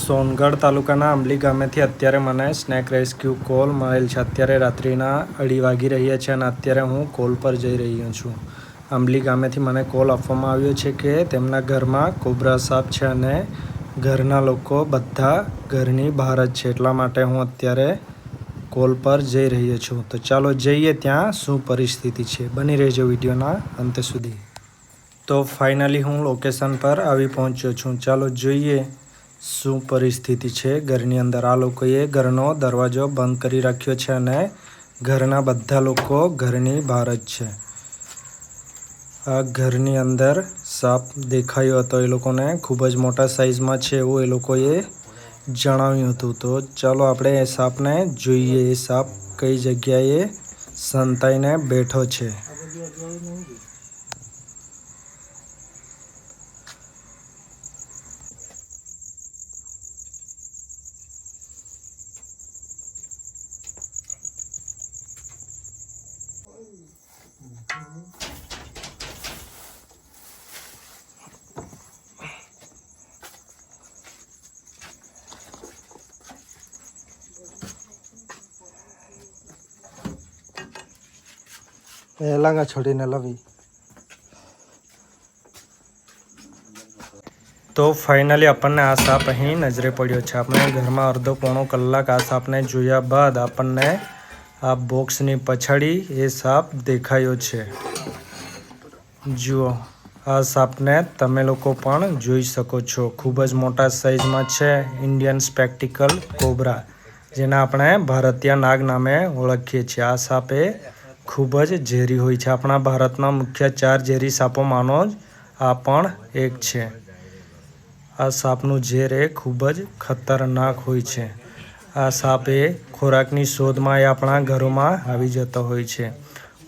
સોનગઢ તાલુકાના આંબલી ગામેથી અત્યારે મને સ્નેક રેસ્ક્યુ કોલ મળેલ છે. અત્યારે રાત્રિના અઢી વાગી રહ્યા છે અને અત્યારે હું કોલ પર જઈ રહ્યો છું. આંબલી ગામેથી મને કોલ આપવામાં આવ્યો છે કે તેમના ઘરમાં કોબરા સાપ છે અને ઘરના લોકો બધા ઘરની બહાર જ છે. એટલા માટે હું અત્યારે કોલ પર જઈ રહ્યો છું. તો ચાલો જઈએ ત્યાં શું પરિસ્થિતિ છે. બની રહેજો વિડીયોના અંત સુધી. તો ફાઇનલી હું લોકેશન પર આવી પહોંચ્યો છું. ચાલો જોઈએ. શું પરિસ્થિતિ છે? ઘરની અંદર આ લોકોએ ઘરનો દરવાજો બંધ કરી રાખ્યો છે અને ઘરના બધા લોકો ઘરની બહાર જ છે. આ ઘરની અંદર સાપ દેખાયો હતો. એ લોકોને ખૂબ જ મોટા સાઇઝમાં છે એવું એ લોકોએ જણાવ્યું હતું. તો ચાલો આપણે એ સાપને જોઈએ. એ સાપ કઈ જગ્યાએ સંતાઈને બેઠો છે? લાંગા છોડીને લવી. તો ફાઇનલી આપણને આ સાપ અહીં નજરે પડ્યો છે. આપણે ઘરમાં અડધો પોણો કલાક આ સાપને જોયા બાદ આપણને આ બોક્સની પછાડી એ સાપ દેખાયો છે. જુઓ, આ સાપને તમે લોકો પણ જોઈ શકો છો. ખૂબ જ મોટા સાઇઝમાં છે ઇન્ડિયન સ્પેક્ટિકલ કોબરા, જેને આપણે ભારતીય નાગ નામે ઓળખીએ છીએ. આ સાપ ખૂબ જ ઝેરી હોય છે. આપણા ભારતના મુખ્ય ચાર ઝેરી સાપોમાંનો જ આ પણ એક છે. આ સાપનું ઝેર એ ખૂબ જ ખતરનાક હોય છે. આ સાપ એ ખોરાકની શોધમાં એ આપણા ઘરોમાં આવી જતો હોય છે.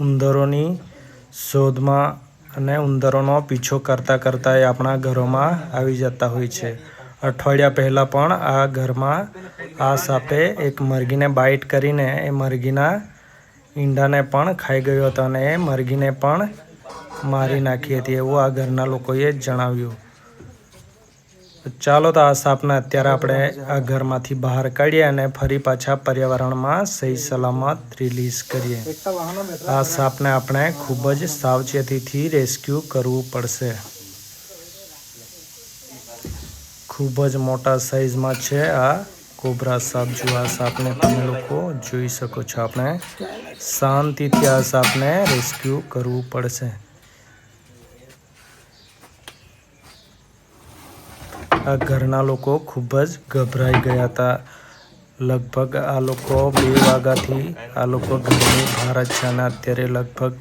ઉંદરોની શોધમાં અને ઉંદરોનો પીછો કરતાં કરતાં એ આપણા ઘરોમાં આવી જતા હોય છે. અઠવાડિયા પહેલાં પણ આ ઘરમાં આ સાપે એક મરઘીને બાઇટ કરીને એ મરઘીના ઈંડાને પણ ખાઈ ગયો હતો અને એ મરઘીને પણ મારી નાખી હતી એવું આ ઘરના લોકોએ જણાવ્યું. ચાલો તો આ સાપને અત્યારે આપણે આ ઘરમાંથી બહાર કાઢીએ અને ફરી પાછા પર્યાવરણમાં સહી સલામત રિલીઝ કરીએ. આ સાપને આપણે ખૂબ જ સાવચેતીથી રેસ્ક્યુ કરવું પડશે. ખૂબ જ મોટા સાઇઝમાં છે આ કોબરા સાપ. જો આ સાપને તમે લોકો જોઈ શકો છો આપણે. શાંતિથી આ સાપને રેસ્ક્યુ કરવું પડશે. આ ઘરના લોકો ખૂબ જ ગભરાઈ ગયા હતા. લગભગ આ લોકો બે વાગ્યાથી આ લોકો ઘરની બહાર જ છે અને અત્યારે લગભગ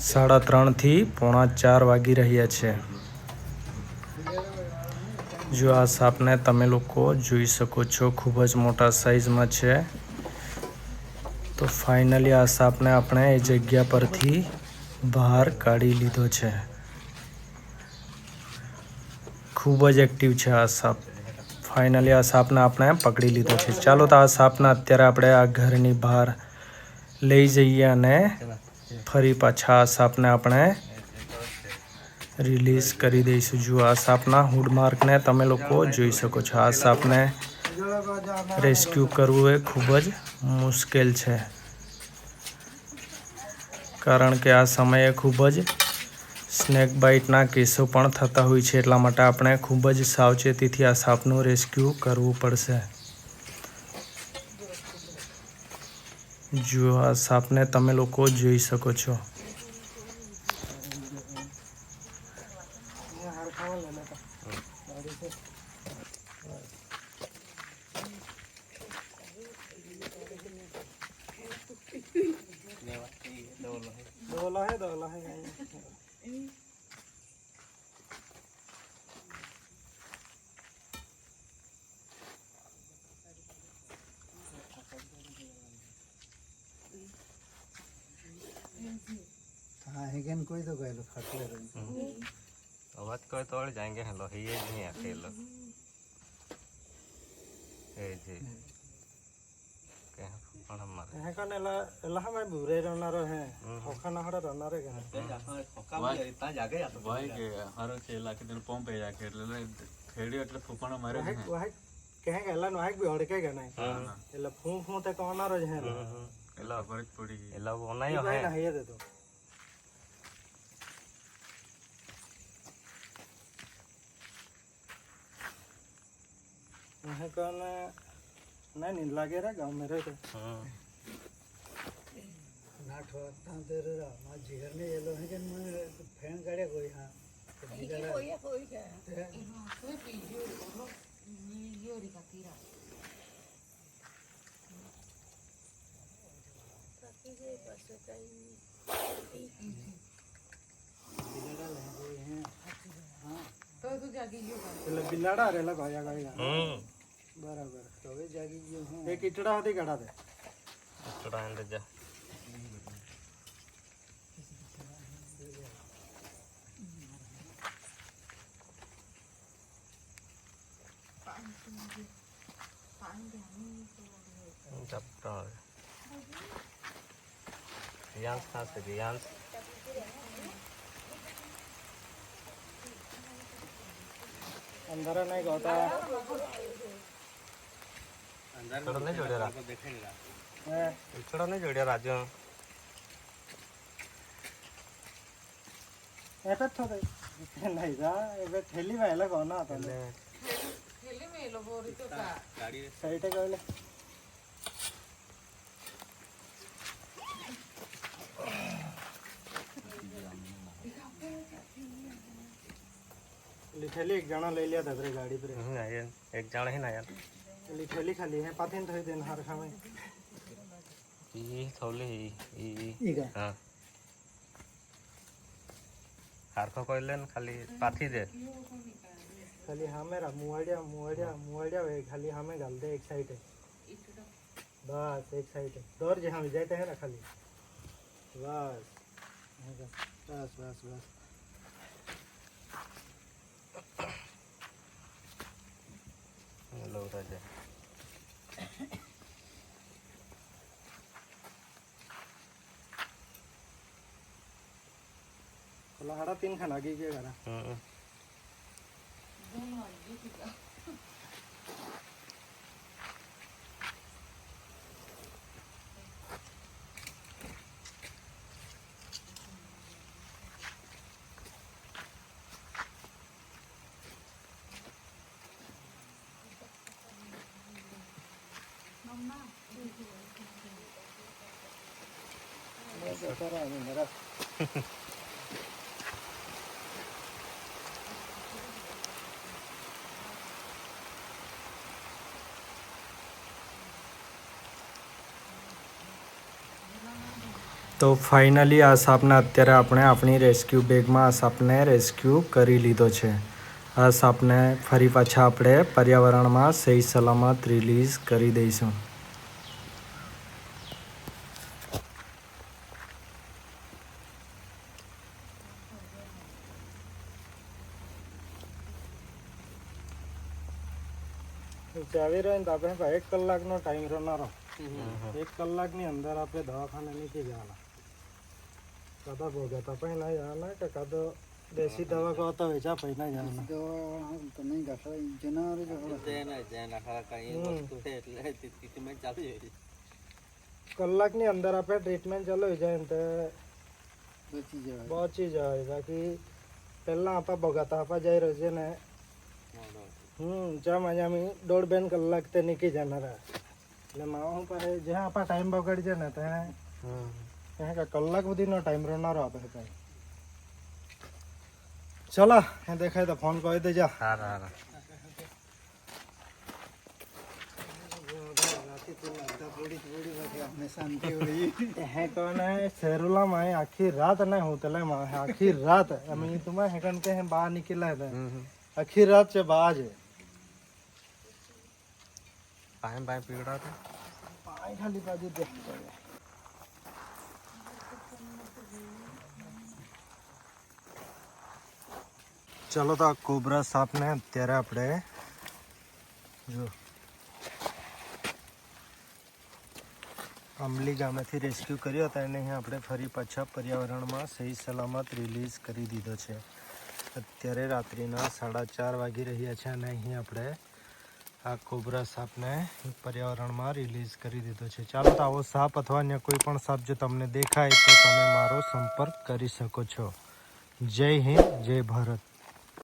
સાડા ત્રણથી પોણા ચાર વાગી રહ્યા છે. જો આ સાપને તમે લોકો જોઈ શકો છો, ખૂબ જ મોટા સાઇઝમાં છે. તો ફાઇનલી આ સાપને આપણે એ જગ્યા પરથી બહાર કાઢી લીધો છે. ખૂબ જ એક્ટિવ છે આ સાપ. ફાઇનલી આ સાપને આપણે પકડી લીધો છે. ચાલો તો આ સાપને અત્યારે આપણે આ ઘરની બહાર લઈ જઈએ અને ફરી પાછા આ સાપને આપણે રિલીઝ કરી દઈશું. જો આ સાપના હુડમાર્કને તમે લોકો જોઈ શકો છો. આ સાપને રેસ્ક્યુ કરવું એ ખૂબ જ મુશ્કેલ છે. કારણ કે આ સમયે ખૂબ જ સ્નેક બાઇટના કેસો પણ થતા હોય છે, એટલા માટે આપણે ખૂબ જ સાવચેતીથી આ સાપનું રેસ્ક્યુ કરવું પડશે. જો આ સાપને તમે લોકો જોઈ શકો છો. हाँ हेगेन कोई तो गए लोग खटले रही अवध को तोड़ जाएंगे हेलो ही ये नहीं अकेलो ए जी ke ona mar he kan la la ha mai bure rona ro he hoka na hara rona re ga hoka mai ta jage ya to bhai ke haro ke la ke din pom pe ja ke le ખેડી એટલે ફૂંકણો મારે કહે કે એલા નોહાક બી હડકે કે નહીં એટલે ફૂં ફૂં તે કોનારો જ હે એલા ફરક પડી એલા ઓનાય હે ના હે તો હે કોને नहीं नहीं लागे रहा गाँव में रहते हाँ। देर रहा माँ ने येलो है कोई हाँ। कोई है। कोई क्या? कोई बिलाड़ा तो तू लगाया गया हम्म हाँ। બરાબર. તો હવે જાગી ગયો હું. એ કીચડા હતી કાઢા તે કીચડા અંદર જા ચપટા રિયાન્સ થશે રિયાન્સ નહીં ગોતા. ચડો નહીં જોડ્યા ચડો નહીં જોડ્યા રાજો એટ જ થતો નહીં જા એ થેલી માં એલા કોના હતા લે થેલી માં એલો એક જણા લઈ લ્યા ગાડી પર એક જણા હે ના યાર खाली थैली खाली है पाथिन थोड़ी दिन हार खावे। ये थौले ये इगा हाँ। हारख कहलेन खाली पाथी दे। खाली हमेरा मुआड़िया मुआड़िया मुआड़िया वे खाली हमें गल दे एक साइड है। बस एक साइड है। दौर जे हम जाते है ना खाली। बस। बस बस बस। হলে ওটা যায় খোলা হাড়া তিনখানা গিয়ে গিয়ে গাড়া તો ફાઇનલી આ સાપને અત્યારે આપણે આપણી રેસ્ક્યુ બેગમાં આ સાપને રેસ્ક્યુ કરી લીધો છે. આ સાપને ફરી પાછા આપણે પર્યાવરણમાં સહી સલામત રિલીઝ કરી દઈશું. ચાવી રહ્યો ને તો આપણે ભાઈ એક કલાકનો ટાઈમ રહેનારો એક કલાકની અંદર આપણે દવાખાને નીકળી જવાના. કાં ભોગતા પછી ના જવાના કે કાં તો દેશી દવા કહો તો વેચા પછી ના જવાના. તો તો નહીં ગાઠા કલાકની અંદર આપણે ટ્રીટમેન્ટ ચાલુ જાય ને તો બચી જવાય. બાકી પહેલાં આપણે ભોગાતા આપા જઈ રહ્યો છે ને હમ જામ આજે અમે દોઢ બેન કલાક તે નીકળી જનારા. એટલે મારા હું પાસે જે આપણા ટાઈમ બગડી છે ને તે કે કલાક સુધીનો ટાઈમ રહેનારો આપણે કાંઈ. ચલો એ દેખાય તો ફોન કરી દેજો. હા હા હા શેરુલામાં આખી રાત ના હું તલે આખી રાત અમે તમારે હેકન કે બહાર નીકળ્યા આખી રાત છે બહાર છે પાણી પાણી પીવડાવતો પાણી ખાલી બાજુ ચલો તો આ કોબરા સાપને અત્યારે આપણે જો અમલી ગામેથી રેસ્ક્યુ કર્યો હતો એને આપણે ફરી પાછા પર્યાવરણમાં સહી સલામત રિલીઝ કરી દીધો છે અત્યારે રાત્રિના સાડા ચાર વાગી રહ્યા છે અને અહીં આપણે આ કોબરા સાપને પર્યાવરણમાં રિલીઝ કરી દીધો છે. ચાલો તો આવો સાપ અથવા અન્ય કોઈ પણ સાપ જો તમને દેખાય તો તમે મારો સંપર્ક કરી શકો છો. જય હિન્દ, જય ભારત.